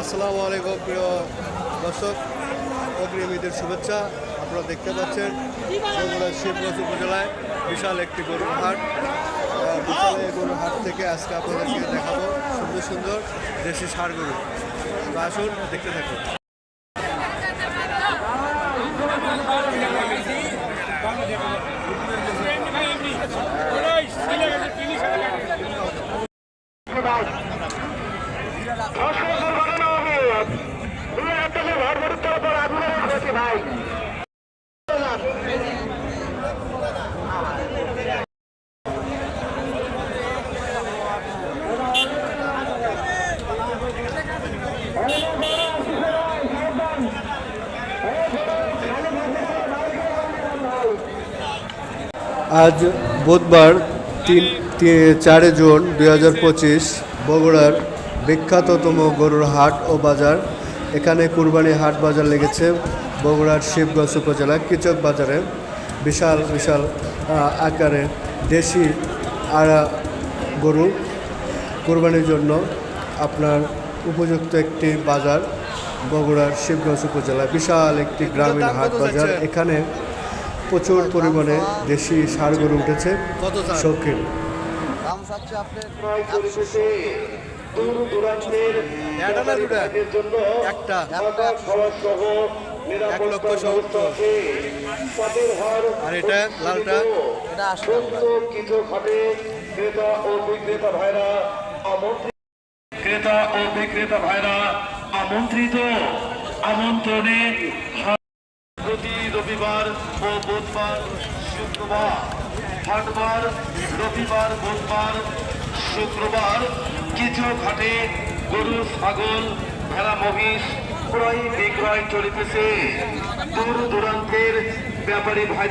আসসালামু আলাইকুম প্রিয় দর্শক অগ্রিম ঈদের শুভেচ্ছা। আপনারা দেখতে পাচ্ছেন শিবগঞ্জ উপজেলায় বিশাল একটি গরুর হাট বিশাল এই গরুর হাট থেকে আজকে আপনাদেরকে দেখাবো সুন্দর সুন্দর দেশি সার গরু। আসুন, দেখতে থাকুন। আজ বুধবার তিন চারে জুন দুই হাজার পঁচিশ বগুড়ার বিখ্যাততম গরুর হাট ও বাজার এখানে কুরবানি হাট বাজার লেগেছে বগুড়ার শিবগঞ্জ উপজেলা কিচক বাজারে। বিশাল বিশাল আকারে দেশি আড়া গরু কোরবানির জন্য আপনার উপযুক্ত একটি বাজার বগুড়ার শিবগঞ্জ উপজেলা বিশাল একটি গ্রামীণ হাট বাজার। এখানে প্রচুর পরিমাণে দেশি সার গরু উঠেছে। শৌখিন। দাম চাচ্ছে আপনার দূর দূরান্তের? ব্যাপারীদের জন্য একটা। সহ এক লক্ষ সত্তর। আছে তাদের হার আর এটা লালটা? এটা কিছু খাটে ক্রেতা ও বিক্রেতা ভাইরা আমন্ত্রিত। ক্রেতা ও বিক্রেতা ভাইরা আমন্ত্রিত। আমন্ত্রণে প্রতি রবিবার ও বুধবার শুক্রবার হাটবার রবিবার বুধবার শুক্রবার কিছু ঘাটে গরু ছাগল ভেড়া মহিষ ক্রয় বিক্রয় চলিতেছে। দূর দূরান্তের ব্যাপারী ভাই